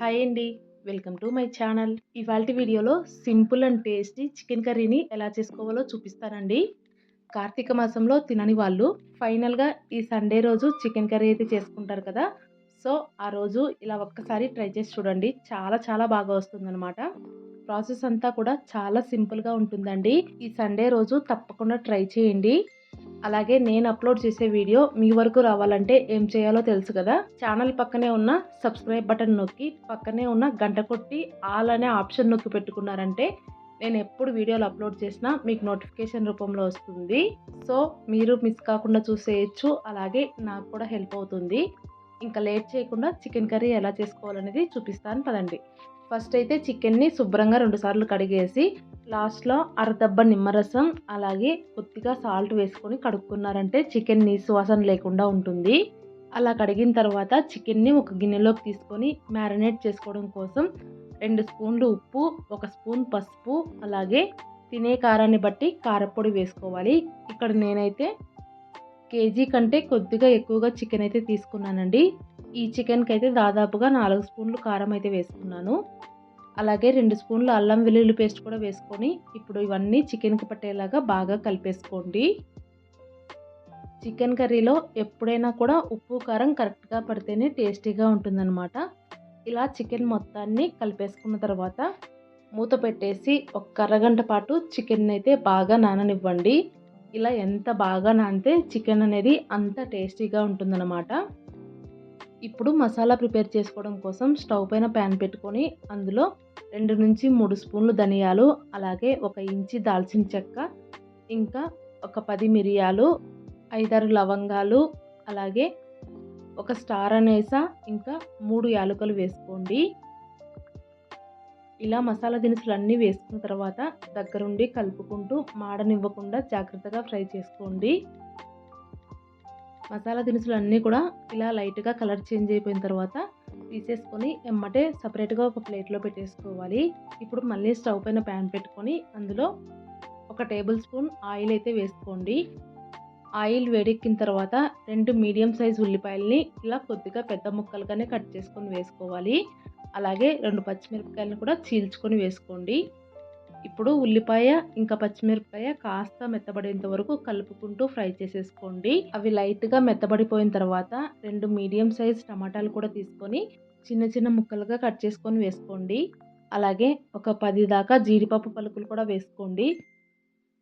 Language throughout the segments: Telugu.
హాయ్ అండి. Welcome to my channel. ఇవాళ వీడియోలో సింపుల్ అండ్ టేస్టీ చికెన్ కర్రీని ఎలా చేసుకోవాలో చూపిస్తానండి. కార్తీక మాసంలో తినని వాళ్ళు ఫైనల్గా ఈ సండే రోజు చికెన్ కర్రీ అయితే చేసుకుంటారు కదా. సో ఆ రోజు ఇలా ఒక్కసారి ట్రై చేసి చూడండి. చాలా చాలా బాగా వస్తుందన్నమాట. ప్రాసెస్ అంతా కూడా చాలా సింపుల్గా ఉంటుందండి. ఈ సండే రోజు తప్పకుండా ట్రై చేయండి. అలాగే నేను అప్లోడ్ చేసే వీడియో మీ వరకు రావాలంటే ఏం చేయాలో తెలుసు కదా. ఛానల్ పక్కనే ఉన్న సబ్స్క్రైబ్ బటన్ నొక్కి పక్కనే ఉన్న గంట కొట్టి ఆల్ అనే ఆప్షన్ నొక్కి పెట్టుకున్నారంటే నేను ఎప్పుడు వీడియోలు అప్లోడ్ చేసినా మీకు నోటిఫికేషన్ రూపంలో వస్తుంది. సో మీరు మిస్ కాకుండా చూసేయచ్చు అలాగే నాకు కూడా హెల్ప్ అవుతుంది. ఇంకా లేట్ చేయకుండా చికెన్ కర్రీ ఎలా చేసుకోవాలనేది చూపిస్తాను పదండి. ఫస్ట్ అయితే చికెన్ని శుభ్రంగా రెండుసార్లు కడిగేసి లాస్ట్లో అరదబ్బ నిమ్మరసం అలాగే కొద్దిగా సాల్ట్ వేసుకొని కడుక్కున్నారంటే చికెన్ నీసు వాసన లేకుండా ఉంటుంది. అలా కడిగిన తర్వాత చికెన్ని ఒక గిన్నెలోకి తీసుకొని మ్యారినేట్ చేసుకోవడం కోసం రెండు స్పూన్లు ఉప్పు ఒక స్పూన్ పసుపు అలాగే తినే కారాన్ని బట్టి కారపొడి వేసుకోవాలి. ఇక్కడ నేనైతే కేజీ కంటే కొద్దిగా ఎక్కువగా చికెన్ అయితే తీసుకున్నానండి. ఈ చికెన్కి అయితే దాదాపుగా నాలుగు స్పూన్లు కారం అయితే వేసుకున్నాను. అలాగే రెండు స్పూన్లు అల్లం వెల్లుల్లి పేస్ట్ కూడా వేసుకొని ఇప్పుడు ఇవన్నీ చికెన్కి పట్టేలాగా బాగా కలిపేసుకోండి. చికెన్ కర్రీలో ఎప్పుడైనా కూడా ఉప్పు కారం కరెక్ట్గా పడితేనే టేస్టీగా ఉంటుందన్నమాట. ఇలా చికెన్ మొత్తాన్ని కలిపేసుకున్న తర్వాత మూత పెట్టేసి ఒక అరగంట పాటు చికెన్ అయితే బాగా నాననివ్వండి. ఇలా ఎంత బాగా నానితే చికెన్ అనేది అంత టేస్టీగా ఉంటుందన్నమాట. ఇప్పుడు మసాలా ప్రిపేర్ చేసుకోవడం కోసం స్టవ్ పైన ప్యాన్ పెట్టుకొని అందులో రెండు నుంచి మూడు స్పూన్లు ధనియాలు అలాగే ఒక ఇంచి దాల్చిన చెక్క ఇంకా ఒక పది మిరియాలు ఐదారు లవంగాలు అలాగే ఒక స్టార్ అనేస ఇంకా మూడు యాలకులు వేసుకోండి. ఇలా మసాలా దినుసులు అన్నీ వేసుకున్న తర్వాత దగ్గరుండి కలుపుకుంటూ మాడనివ్వకుండా జాగ్రత్తగా ఫ్రై చేసుకోండి. మసాలా దినుసులు అన్నీ కూడా ఇలా లైట్గా కలర్ చేంజ్ అయిపోయిన తర్వాత తీసేసుకొని ఎమ్మటే సపరేట్గా ఒక ప్లేట్లో పెట్టేసుకోవాలి. ఇప్పుడు మళ్ళీ స్టవ్ పైన ప్యాన్ పెట్టుకొని అందులో ఒక టేబుల్ స్పూన్ ఆయిల్ అయితే వేసుకోండి. ఆయిల్ వేడెక్కిన తర్వాత రెండు మీడియం సైజ్ ఉల్లిపాయలని ఇలా కొద్దిగా పెద్ద ముక్కలుగానే కట్ చేసుకొని వేసుకోవాలి. అలాగే రెండు పచ్చిమిరపకాయలను కూడా చీల్చుకొని వేసుకోండి. ఇప్పుడు ఉల్లిపాయ ఇంకా పచ్చిమిరపకాయ కాస్త మెత్తబడేంత వరకు కలుపుకుంటూ ఫ్రై చేసేసుకోండి. అవి లైట్గా మెత్తబడిపోయిన తర్వాత రెండు మీడియం సైజ్ టమాటాలు కూడా తీసుకొని చిన్న చిన్న ముక్కలుగా కట్ చేసుకొని వేసుకోండి. అలాగే ఒక పది దాకా జీడిపప్పు పలుకులు కూడా వేసుకోండి.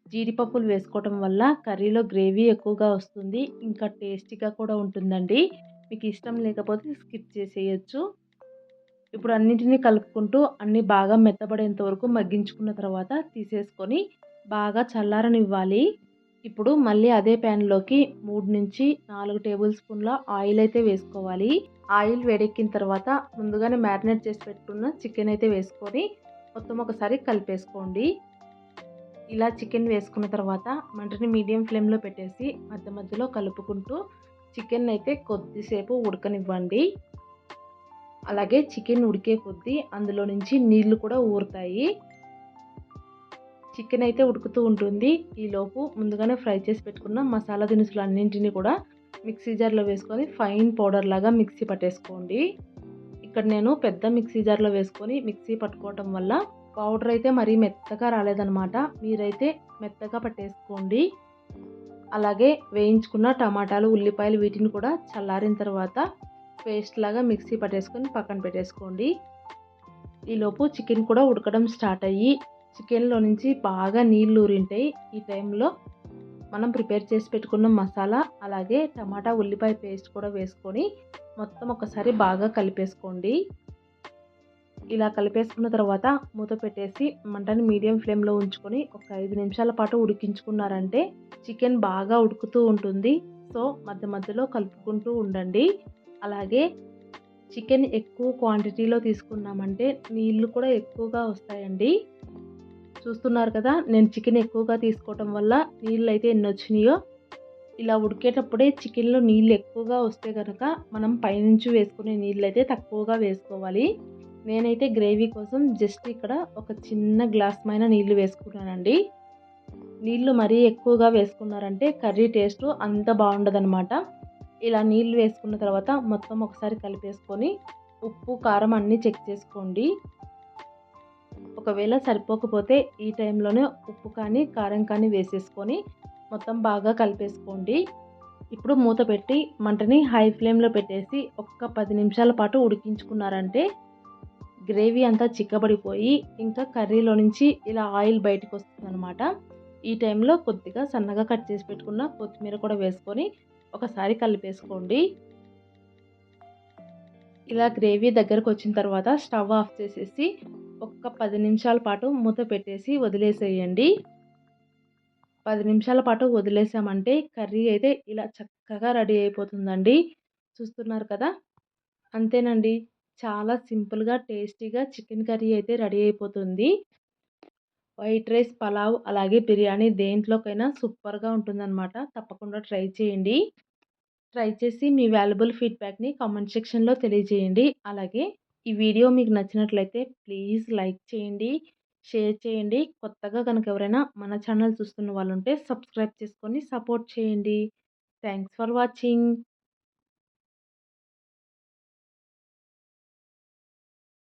జీడిపప్పులు వేసుకోవటం వల్ల కర్రీలో గ్రేవీ ఎక్కువగా వస్తుంది ఇంకా టేస్టీగా కూడా ఉంటుందండి. మీకు ఇష్టం లేకపోతే స్కిప్ చేసేయచ్చు. ఇప్పుడు అన్నింటినీ కలుపుకుంటూ అన్నీ బాగా మెత్తబడేంత వరకు మగ్గించుకున్న తర్వాత తీసేసుకొని బాగా చల్లారనివ్వాలి. ఇప్పుడు మళ్ళీ అదే ప్యాన్లోకి మూడు నుంచి నాలుగు టేబుల్ స్పూన్ల ఆయిల్ అయితే వేసుకోవాలి. ఆయిల్ వేడెక్కిన తర్వాత ముందుగానే మ్యారినేట్ చేసి పెట్టుకున్న చికెన్ అయితే వేసుకొని మొత్తం ఒకసారి కలిపేసుకోండి. ఇలా చికెన్ వేసుకున్న తర్వాత మంటని మీడియం ఫ్లేమ్లో పెట్టేసి మధ్య మధ్యలో కలుపుకుంటూ చికెన్ అయితే కొద్దిసేపు ఉడకనివ్వండి. అలాగే చికెన్ ఉడికే కొద్దీ అందులో నుంచి నీళ్ళు కూడా ఊరుతాయి. చికెన్ అయితే ఉడుకుతూ ఉంటుంది. ఈలోపు ముందుగానే ఫ్రై చేసి పెట్టుకున్న మసాలా దినుసులు అన్నింటినీ కూడా మిక్సీ జార్లో వేసుకొని ఫైన్ పౌడర్ లాగా మిక్సీ పట్టేసుకోండి. ఇక్కడ నేను పెద్ద మిక్సీ జార్లో వేసుకొని మిక్సీ పట్టుకోవటం వల్ల పౌడర్ అయితే మరీ మెత్తగా రాలేదనమాట మీరైతే మెత్తగా పట్టేసుకోండి. అలాగే వేయించుకున్న టమాటాలు ఉల్లిపాయలు వీటిని కూడా చల్లారిన తర్వాత పేస్ట్ లాగా మిక్సీ పట్టేసుకొని పక్కన పెట్టేసుకోండి. ఈలోపు చికెన్ కూడా ఉడకడం స్టార్ట్ అయ్యి చికెన్లో నుంచి బాగా నీళ్ళు ఊరింటాయి. ఈ టైంలో మనం ప్రిపేర్ చేసి పెట్టుకున్న మసాలా అలాగే టమాటా ఉల్లిపాయ పేస్ట్ కూడా వేసుకొని మొత్తం ఒకసారి బాగా కలిపేసుకోండి. ఇలా కలిపేసుకున్న తర్వాత మూత పెట్టేసి మంటని మీడియం ఫ్లేమ్లో ఉంచుకొని ఒక ఐదు నిమిషాల పాటు ఉడికించుకున్నారంటే చికెన్ బాగా ఉడుకుతూ ఉంటుంది. సో మధ్య మధ్యలో కలుపుకుంటూ ఉండండి. అలాగే చికెన్ ఎక్కువ క్వాంటిటీలో తీసుకున్నామంటే నీళ్ళు కూడా ఎక్కువగా వస్తాయండి. చూస్తున్నారు కదా నేను చికెన్ ఎక్కువగా తీసుకోవటం వల్ల నీళ్ళు అయితే ఎన్ని వచ్చినాయో ఇలా ఉడికేటప్పుడే చికెన్లో నీళ్ళు ఎక్కువగా వస్తే కనుక మనం పైనుంచి వేసుకునే నీళ్ళు అయితే తక్కువగా వేసుకోవాలి. నేనైతే గ్రేవీ కోసం జస్ట్ ఇక్కడ ఒక చిన్న గ్లాస్ పైన నీళ్ళు వేసుకున్నానండి. నీళ్ళు మరీ ఎక్కువగా వేసుకున్నారంటే కర్రీ టేస్ట్ అంత బాగుండదనమాట. ఇలా నీళ్ళు వేసుకున్న తర్వాత మొత్తం ఒకసారి కలిపేసుకొని ఉప్పు కారం అన్నీ చెక్ చేసుకోండి. ఒకవేళ సరిపోకపోతే ఈ టైంలోనే ఉప్పు కానీ కారం కానీ వేసేసుకొని మొత్తం బాగా కలిపేసుకోండి. ఇప్పుడు మూత పెట్టి మంటని హై ఫ్లేమ్లో పెట్టేసి ఒక్క పది నిమిషాల పాటు ఉడికించుకున్నారంటే గ్రేవీ అంతా చిక్కబడిపోయి ఇంకా కర్రీలో నుంచి ఇలా ఆయిల్ బయటకు వస్తుంది అనమాట ఈ టైంలో కొద్దిగా సన్నగా కట్ చేసి పెట్టుకున్న కొత్తిమీర కూడా వేసుకొని ఒకసారి కలిపేసుకోండి. ఇలా గ్రేవీ దగ్గరకు వచ్చిన తర్వాత స్టవ్ ఆఫ్ చేసేసి ఒక్క పది నిమిషాల పాటు మూత పెట్టేసి వదిలేసేయండి. పది నిమిషాల పాటు వదిలేసామంటే కర్రీ అయితే ఇలా చక్కగా రెడీ అయిపోతుందండి. చూస్తున్నారు కదా? అంతేనండి. చాలా సింపుల్గా టేస్టీగా చికెన్ కర్రీ అయితే రెడీ అయిపోతుంది. వైట్ రైస్ పలావ్ అలాగే బిర్యానీ దేంట్లోకైనా సూపర్గా ఉంటుందన్నమాట. తప్పకుండా ట్రై చేయండి. ట్రై చేసి మీ వాల్యుబుల్ ఫీడ్బ్యాక్ని కామెంట్ సెక్షన్లో తెలియజేయండి. అలాగే ఈ వీడియో మీకు నచ్చినట్లయితే ప్లీజ్ లైక్ చేయండి షేర్ చేయండి. కొత్తగా కనుక ఎవరైనా మన ఛానల్ చూస్తున్న వాళ్ళు ఉంటే సబ్స్క్రైబ్ చేసుకొని సపోర్ట్ చేయండి. Thanks for watching.